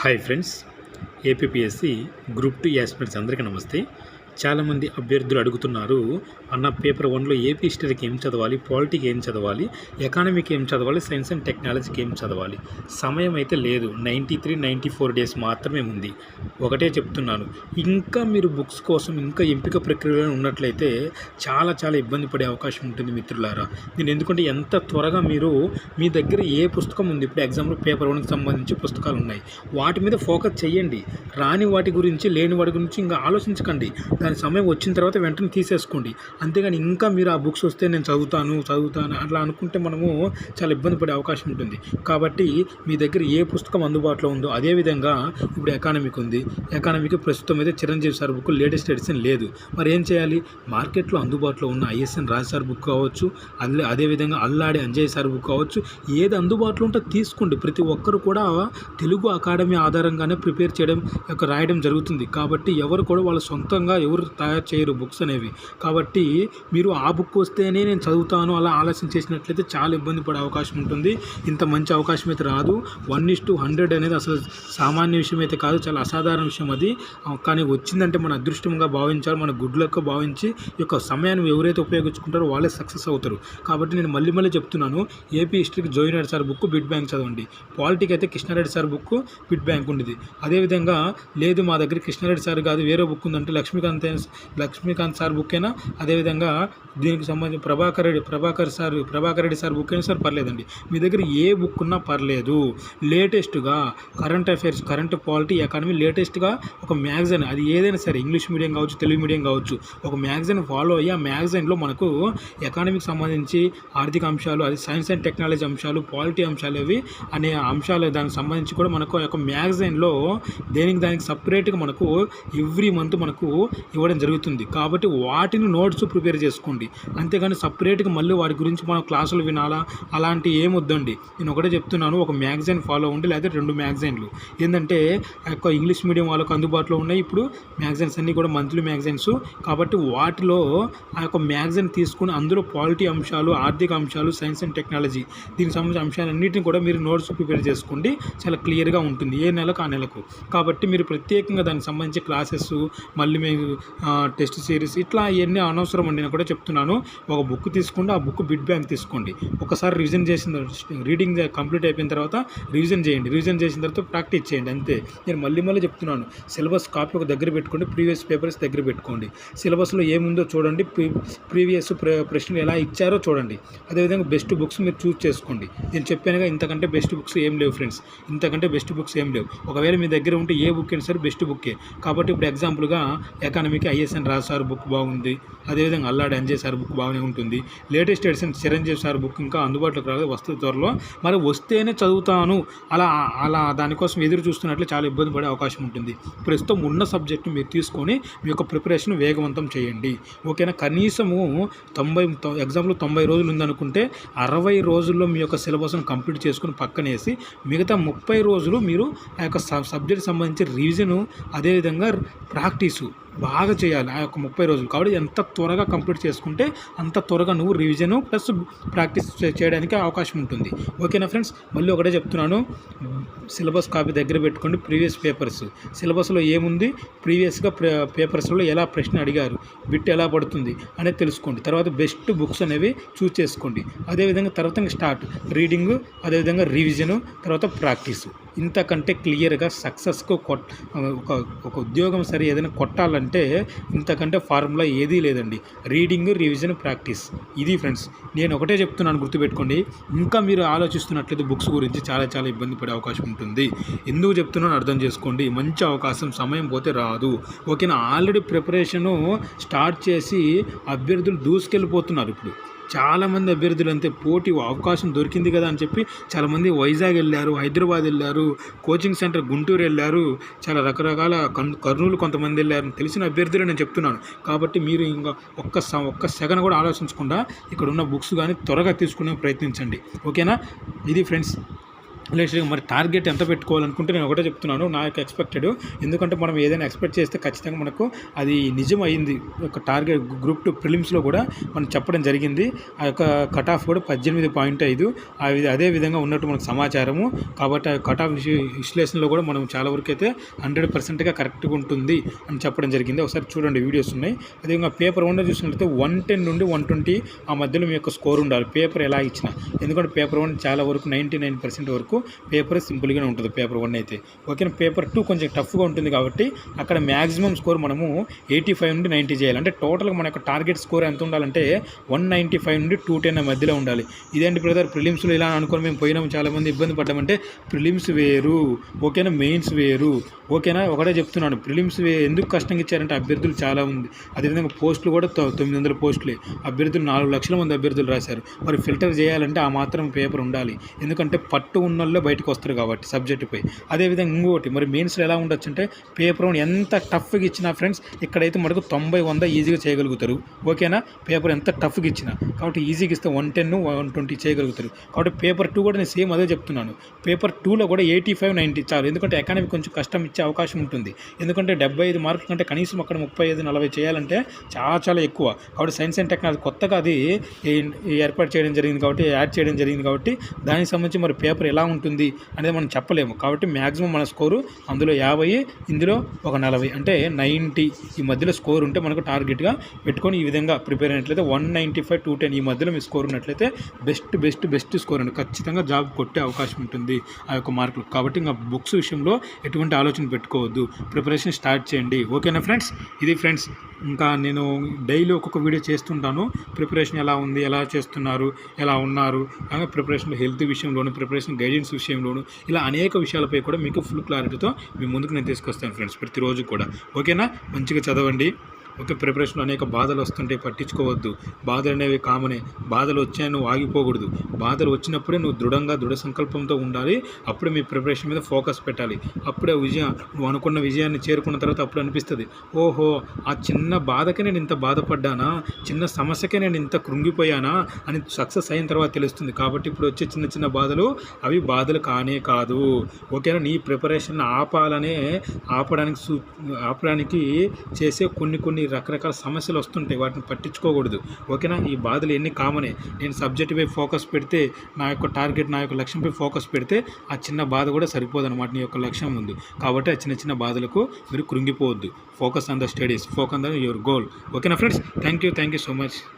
Hi friends APSC group two aspirants అందరికీ నమస్తే. చాలామంది అభ్యర్థులు అడుగుతున్నారు అన్న పేపర్ వన్లో ఏపీ హిస్టరీకి ఏం చదవాలి పాలిటీకి ఏం చదవాలి ఎకానమీకి ఏం చదవాలి సైన్స్ అండ్ టెక్నాలజీకి ఏం చదవాలి? సమయం అయితే లేదు. Ninety three ninety four days మాత్రమే ఉంది. ఒకటే చెప్తున్నాను. ఇంకా మీరు బుక్స్ కోసం ఇంకా ఎంపిక ప్రక్రియలో ఉన్నట్లయితే చాలా చాలా ఇబ్బంది పడే అవకాశం ఉంటుంది మిత్రులారా. నేను ఎందుకంటే ఎంత త్వరగా మీరు మీ దగ్గర ఏ పుస్తకం ఉంది? ఇప్పుడు ఎగ్జాంపుల్ పేపర్ వన్కి సంబంధించి పుస్తకాలు ఉన్నాయి వాటి మీద ఫోకస్ చేయండి రాని వాటి గురించి లేని వాటి గురించి ఇంకా ఆలోచించకండి. దాని సమయం వచ్చిన తర్వాత వెంటనే తీసేసుకోండి. అంతేగాని ఇంకా మీరు ఆ బుక్స్ వస్తే నేను చదువుతాను చదువుతాను అట్లా అనుకుంటే మనము చాలా ఇబ్బంది పడే అవకాశం ఉంటుంది. కాబట్టి మీ దగ్గర ఏ పుస్తకం అందుబాటులో ఉందో అదేవిధంగా ఇప్పుడు ఎకానమిక్ ఉంది. ఎకానమీకి ప్రస్తుతం అయితే Chiranjeevi sir book latest edition లేదు. మరి ఏం చేయాలి? మార్కెట్లో అందుబాటులో ఉన్న ఐఎస్ఎన్ రాజ్ సార్ బుక్ కావచ్చు అదే అదేవిధంగా అల్లాడి అంజయ్ సార్ బుక్ కావచ్చు ఏది అందుబాటులో ఉంటే తీసుకోండి. ప్రతి ఒక్కరు కూడా తెలుగు అకాడమీ ఆధారంగానే ప్రిపేర్ చేయడం యొక్క రాయడం జరుగుతుంది. కాబట్టి ఎవరు కూడా వాళ్ళ సొంతంగా ఎవరు తయారు చేయరు బుక్స్ అనేవి. కాబట్టి మీరు ఆ బుక్ వస్తేనే నేను చదువుతాను అలా ఆలోచన చేసినట్లయితే చాలా ఇబ్బంది పడే అవకాశం ఉంటుంది. ఇంత మంచి అవకాశం అయితే రాదు. వన్ ఇస్ టు హండ్రెడ్ అనేది అసలు సామాన్య విషయం అయితే కాదు. చాలా అసాధారణ విషయం అది. కానీ వచ్చిందంటే మన అదృష్టంగా భావించాలి. మన గుడ్ లక్ భావించి ఈ యొక్క సమయాన్ని ఎవరైతే ఉపయోగించుకుంటారో వాళ్ళే సక్సెస్ అవుతారు. కాబట్టి నేను మళ్ళీ మళ్ళీ చెప్తున్నాను. ఏపీ హిస్టరీకి జోయినర్ సార్ బుక్ బిడ్ బ్యాంక్ చదవండి. పాలిటిక్ అయితే Krishna Reddy sir book bit bank ఉండేది. అదేవిధంగా లేదు మా దగ్గర కృష్ణారెడ్డి సార్ కాదు వేరే బుక్ ఉందంటే లక్ష్మీకాంత్ లక్ష్మీకాంత్ సార్ బుక్ అయినా అదేవిధంగా దీనికి సంబంధించి Prabhakar Reddy Prabhakar sir Prabhakar Reddy sir book అయినా సార్ పర్లేదండి. మీ దగ్గర ఏ బుక్ ఉన్నా పర్లేదు. లేటెస్ట్గా current affairs current polity economy లేటెస్ట్గా ఒక మ్యాగజైన్ అది ఏదైనా సరే ఇంగ్లీష్ మీడియం కావచ్చు తెలుగు మీడియం కావచ్చు ఒక మ్యాగజైన్ ఫాలో అయ్యి ఆ మ్యాగజైన్లో మనకు ఎకానమీకి సంబంధించి ఆర్థిక అంశాలు అది సైన్స్ అండ్ టెక్నాలజీ అంశాలు పాలిటీ అంశాలు అవి అనే అంశాలు దానికి సంబంధించి కూడా మనకు ఒక మ్యాగజైన్లో దేనికి దానికి సపరేట్గా మనకు ఎవ్రీ మంత్ మనకు ఇవ్వడం జరుగుతుంది. కాబట్టి వాటిని నోట్స్ ప్రిపేర్ చేసుకోండి. అంతేగాని సపరేట్గా మళ్ళీ వాటి గురించి మనం క్లాసులు వినాలా? అలాంటి ఏం వద్దండి. నేను ఒకటే చెప్తున్నాను. ఒక మ్యాగజైన్ ఫాలో ఉండి లేకపోతే రెండు మ్యాగజైన్లు. ఏంటంటే ఆ యొక్క ఇంగ్లీష్ మీడియం వాళ్ళకు అందుబాటులో ఉన్నాయి. ఇప్పుడు మ్యాగజైన్స్ అన్నీ కూడా మంత్లీ మ్యాగజైన్స్. కాబట్టి వాటిలో ఆ యొక్క మ్యాగజైన్ తీసుకుని అందులో పాలిటీ అంశాలు ఆర్థిక అంశాలు సైన్స్ అండ్ టెక్నాలజీ దీనికి సంబంధించిన అంశాలన్నింటినీ కూడా మీరు నోట్స్ ప్రిపేర్ చేసుకోండి. చాలా క్లియర్గా ఉంటుంది. ఏ నెలకు ఆ నెలకు. కాబట్టి మీరు ప్రత్యేకంగా దానికి సంబంధించి క్లాసెస్ మళ్ళీ మేము టెస్ట్ సిరీస్ ఇట్లా ఇవన్నీ అనవసరం అండి నేను కూడా చెప్తున్నాను. ఒక బుక్ తీసుకోండి ఆ బుక్ బిడ్ బ్యాంక్ తీసుకోండి. ఒకసారి రివిజన్ చేసిన రీడింగ్ కంప్లీట్ అయిపోయిన తర్వాత రివిజన్ చేయండి. రివిజన్ చేసిన తర్వాత ప్రాక్టీస్ చేయండి అంతే. నేను మళ్ళీ మళ్ళీ చెప్తున్నాను. సిలబస్ కాపీ ఒక దగ్గర పెట్టుకోండి ప్రీవియస్ పేపర్స్ దగ్గర పెట్టుకోండి. సిలబస్లో ఏముందో చూడండి ప్రీవియస్ ప్రశ్నలు ఎలా ఇచ్చారో చూడండి. అదేవిధంగా బెస్ట్ బుక్స్ మీరు చూస్ చేసుకోండి. నేను చెప్పానుగా ఇంతకంటే బెస్ట్ బుక్స్ ఏం లేవు ఫ్రెండ్స్. ఇంతకంటే బెస్ట్ బుక్స్ ఏం లేవు. ఒకవేళ మీ దగ్గర ఉంటే ఏ బుక్ అయినా సరే బెస్ట్ బుక్కే. కాబట్టి ఇప్పుడు ఎగ్జాంపుల్గా ఎకానమీకి ఐఎస్ఎన్ రాజ్ సార్ బుక్ బాగుంది. అదేవిధంగా అల్లాడి అంజయ్ సార్ బుక్ బాగానే ఉంటుంది. Latest edition Chiranjeevi sir book ఇంకా అందుబాటులోకి రాలేదు. వస్తు త్వరలో. మరి వస్తేనే చదువుతాను. అలా అలా దానికోసం ఎదురు చూస్తున్నట్లు చాలా ఇబ్బంది పడే అవకాశం ఉంటుంది. ప్రస్తుతం ఉన్న సబ్జెక్ట్ని మీరు తీసుకొని మీ యొక్క ప్రిపరేషన్ వేగవంతం చేయండి. ఓకేనా? కనీసము తొంభై ఎగ్జామ్లో తొంభై రోజులు ఉందనుకుంటే అరవై రోజుల్లో మీ యొక్క సిలబస్ను కంప్లీట్ చేసుకుని పక్కనేసి మిగతా ముప్పై రోజులు మీరు ఆ యొక్క సబ్జెక్ట్ సంబంధించి రివిజను అదేవిధంగా ప్రాక్టీసు బాగా చేయాలి. ఆ యొక్క ముప్పై రోజులు. కాబట్టి ఎంత త్వరగా కంప్లీట్ చేసుకుంటే అంత త్వరగా నువ్వు రివిజన్ ప్లస్ ప్రాక్టీస్ చేయడానికి అవకాశం ఉంటుంది. ఓకేనా ఫ్రెండ్స్? మళ్ళీ ఒకటే చెప్తున్నాను. సిలబస్ కాపీ దగ్గర పెట్టుకోండి. Previous papers. సిలబస్లో ఏముంది? ప్రీవియస్గా పేపర్స్లో ఎలా ప్రశ్న అడిగారు? బిట్ ఎలా పడుతుంది? అనేది తెలుసుకోండి. తర్వాత బెస్ట్ బుక్స్ అనేవి చూస్ చేసుకోండి. అదేవిధంగా తర్వాత స్టార్ట్. రీడింగ్ అదేవిధంగా రివిజను తర్వాత ప్రాక్టీస్. ఇంతకంటే క్లియర్గా సక్సెస్కు కొట్ ఒక ఒక ఉద్యోగం సరే ఏదైనా కొట్టాలంటే అంటే ఇంతకంటే ఫార్ములా ఏదీ లేదండి. Reading revision practice. ఇది ఫ్రెండ్స్ నేను ఒకటే చెప్తున్నాను గుర్తుపెట్టుకోండి. ఇంకా మీరు ఆలోచిస్తున్నట్లయితే బుక్స్ గురించి చాలా చాలా ఇబ్బంది పడే అవకాశం ఉంటుంది. ఎందుకు చెప్తున్నాను అర్థం చేసుకోండి. మంచి అవకాశం సమయం పోతే రాదు. ఓకేనా? ఆల్రెడీ ప్రిపరేషను స్టార్ట్ చేసి అభ్యర్థులు దూసుకెళ్ళిపోతున్నారు ఇప్పుడు. చాలామంది అభ్యర్థులు అంతే పోటీ అవకాశం దొరికింది కదా అని చెప్పి చాలామంది వైజాగ్ వెళ్ళారు హైదరాబాద్ వెళ్ళారు కోచింగ్ సెంటర్ గుంటూరు వెళ్ళారు చాలా రకరకాల కన్ కర్నూలు కొంతమంది వెళ్ళారు తెలిసిన అభ్యర్థులు నేను చెప్తున్నాను. కాబట్టి మీరు ఇంకా ఒక్క స ఒక్క సెకండ్ కూడా ఆలోచించకుండా ఇక్కడ ఉన్న బుక్స్ కానీ త్వరగా తీసుకునే ప్రయత్నించండి. ఓకేనా? ఇది ఫ్రెండ్స్ లేచి మరి టార్గెట్ ఎంత పెట్టుకోవాలనుకుంటే నేను ఒకటే చెప్తున్నాను నా యొక్క ఎక్స్పెక్టెడ్ ఎందుకంటే మనం ఏదైనా ఎక్స్పెక్ట్ చేస్తే ఖచ్చితంగా మనకు అది నిజం అయింది ఒక టార్గెట్ గ్రూప్ టూ ప్రిలిమ్స్లో కూడా మనం చెప్పడం జరిగింది. ఆ యొక్క కట్ ఆఫ్ కూడా పద్దెనిమిది పాయింట్ ఐదు. ఆ విధ- అదే విధంగా ఉన్నట్టు మనకు సమాచారము. కాబట్టి ఆ కట్ ఆఫ్ విశ్లేషణలో కూడా మనం చాలా వరకు అయితే హండ్రెడ్ పర్సెంట్గా కరెక్ట్గా ఉంటుంది అని చెప్పడం జరిగింది. ఒకసారి చూడండి వీడియోస్ ఉన్నాయి. అదేవిధంగా పేపర్ వన్లో చూసినట్లయితే వన్ టెన్ నుండి వన్ ట్వంటీ ఆ మధ్యలో మీ యొక్క స్కోర్ ఉండాలి. పేపర్ ఎలా ఇచ్చినా. ఎందుకంటే పేపర్ వన్ చాలా వరకు నైంటీ నైన్ పర్సెంట్ వరకు పేపర్ సింపుల్గానే ఉంటుంది పేపర్ వన్ అయితే. ఓకేనా పేపర్ టూ కొంచెం టఫ్గా ఉంటుంది కాబట్టి అక్కడ మ్యాక్సిమం స్కోర్ మనము ఎయిటీ ఫైవ్ నుండి నైంటీ చేయాలి. అంటే టోటల్గా మన యొక్క టార్గెట్ స్కోర్ ఎంత ఉండాలంటే వన్ నైంటీ ఫైవ్ నుండి టూ టెన్ మధ్యలో ఉండాలి. ఇదేంటి బ్రదర్ ప్రిలిమ్స్లో ఇలా అనుకుని మేము పోయినాము చాలామంది ఇబ్బంది పడ్డామంటే ప్రిలిమ్స్ వేరు ఓకేనా? మెయిన్స్ వేరు ఓకేనా? ఒకటే చెప్తున్నాను ప్రిలిమ్స్ వే ఎందుకు కష్టంగా ఇచ్చారంటే అభ్యర్థులు చాలా ఉంది అదేవిధంగా పోస్టులు కూడా తొ- తొమ్మిది వందల పోస్టులే. అభ్యర్థులు నాలుగు లక్షల మంది అభ్యర్థులు రాశారు. మరి ఫిల్టర్ చేయాలంటే ఆ మాత్రం పేపర్ ఉండాలి. ఎందుకంటే పట్టు ఉన్న ఉన్నోళ్ళే బయటకు వస్తారు కాబట్టి సబ్జెక్టుపై అదేవిధంగా ఇంకోటి మరి మెయిన్స్లో ఎలా ఉండొచ్చు అంటే పేపర్ వన్ ఎంత టఫ్గా ఇచ్చినా ఫ్రెండ్స్ ఇక్కడైతే మనకు తొంభై వంద ఈజీగా చేయగలుగుతారు. ఓకేనా పేపర్ ఎంత టఫ్గా ఇచ్చినా. కాబట్టి ఈజీగా ఇస్తే వన్ టెన్ వన్ ట్వంటీ చేయగలుగుతారు. కాబట్టి పేపర్ టూ కూడా నేను సేమ్ అదే చెప్తున్నాను. పేపర్ టూలో కూడా ఎయిటీ ఫైవ్ నైంటీ చాలు. ఎందుకంటే ఎకానమీ కొంచెం కష్టం ఇచ్చే అవకాశం ఉంటుంది. ఎందుకంటే డెబ్బై ఐదు మార్కుల కంటే కనీసం అక్కడ ముప్పై ఐదు నలభై చేయాలంటే చాలా చాలా ఎక్కువ. కాబట్టి సైన్స్ అండ్ టెక్నాలజీ కొత్తగా అది ఏర్పాటు చేయడం జరిగింది కాబట్టి యాడ్ చేయడం జరిగింది కాబట్టి దానికి సంబంధించి మరి పేపర్ ఎలా ఉంటుంది ఉంటుంది అనేది మనం చెప్పలేము. కాబట్టి మ్యాక్సిమం మన స్కోరు అందులో యాభై ఇందులో ఒక నలభై. అంటే నైంటీ ఈ మధ్యలో స్కోర్ ఉంటే మనకు టార్గెట్గా పెట్టుకొని ఈ విధంగా ప్రిపేర్ అయినట్లయితే one ninety five two ten ఈ మధ్యలో మీ స్కోర్ ఉన్నట్లయితే బెస్ట్ బెస్ట్ బెస్ట్ స్కోర్ అండి. ఖచ్చితంగా జాబ్ కొట్టే అవకాశం ఉంటుంది ఆ యొక్క మార్కులు. కాబట్టి ఇంకా బుక్స్ విషయంలో ఎటువంటి ఆలోచన పెట్టుకోవద్దు. ప్రిపరేషన్ స్టార్ట్ చేయండి. ఓకేనా ఫ్రెండ్స్? ఇది ఫ్రెండ్స్ ఇంకా నేను డైలీ ఒక్కొక్క వీడియో చేస్తుంటాను. ప్రిపరేషన్ ఎలా ఉంది ఎలా చేస్తున్నారు ఎలా ఉన్నారు అలాగే ప్రిపరేషన్ హెల్త్ విషయంలోనూ ప్రిపరేషన్ గైడెన్స్ విషయంలోను ఇలా అనేక విషయాలపై కూడా మీకు ఫుల్ క్లారిటీతో మీ ముందుకు నేను తీసుకొస్తాను ఫ్రెండ్స్ ప్రతిరోజు కూడా. ఓకేనా? మంచిగా చదవండి. ఓకే ప్రిపరేషన్లో అనేక బాధలు వస్తుంటే పట్టించుకోవద్దు. బాధలు అనేవి కామనే. బాధలు వచ్చాయని నువ్వు ఆగిపోకూడదు. బాధలు వచ్చినప్పుడే నువ్వు దృఢంగా దృఢ సంకల్పంతో ఉండాలి. అప్పుడే మీ ప్రిపరేషన్ మీద ఫోకస్ పెట్టాలి. అప్పుడే విజయం నువ్వు అనుకున్న విజయాన్ని చేరుకున్న తర్వాత అప్పుడు అనిపిస్తుంది. ఓహో ఆ చిన్న బాధకే నేను ఇంత బాధపడ్డానా? చిన్న సమస్యకే నేను ఇంత కృంగిపోయానా? అని సక్సెస్ అయిన తర్వాత తెలుస్తుంది. కాబట్టి ఇప్పుడు వచ్చే చిన్న చిన్న బాధలు అవి బాధలు కానే కాదు. ఓకేనా? నీ ప్రిపరేషన్ ఆపాలనే ఆపడానికి సూ ఆపడానికి చేసే కొన్ని కొన్ని రకరకాల సమస్యలు వస్తుంటాయి వాటిని పట్టించుకోకూడదు. ఓకేనా? ఈ బాధలు ఎన్ని కామనే. నేను సబ్జెక్టుపై ఫోకస్ పెడితే నా యొక్క టార్గెట్ నా యొక్క లక్ష్యంపై ఫోకస్ పెడితే ఆ చిన్న బాధ కూడా సరిపోదు అనమాట నీ యొక్క లక్ష్యం ముందు. కాబట్టి ఆ చిన్న చిన్న బాధలకు మీరు కృంగిపోవద్దు. Focus on the studies focus on your goal ఓకేనా friends? Thank you thank you so much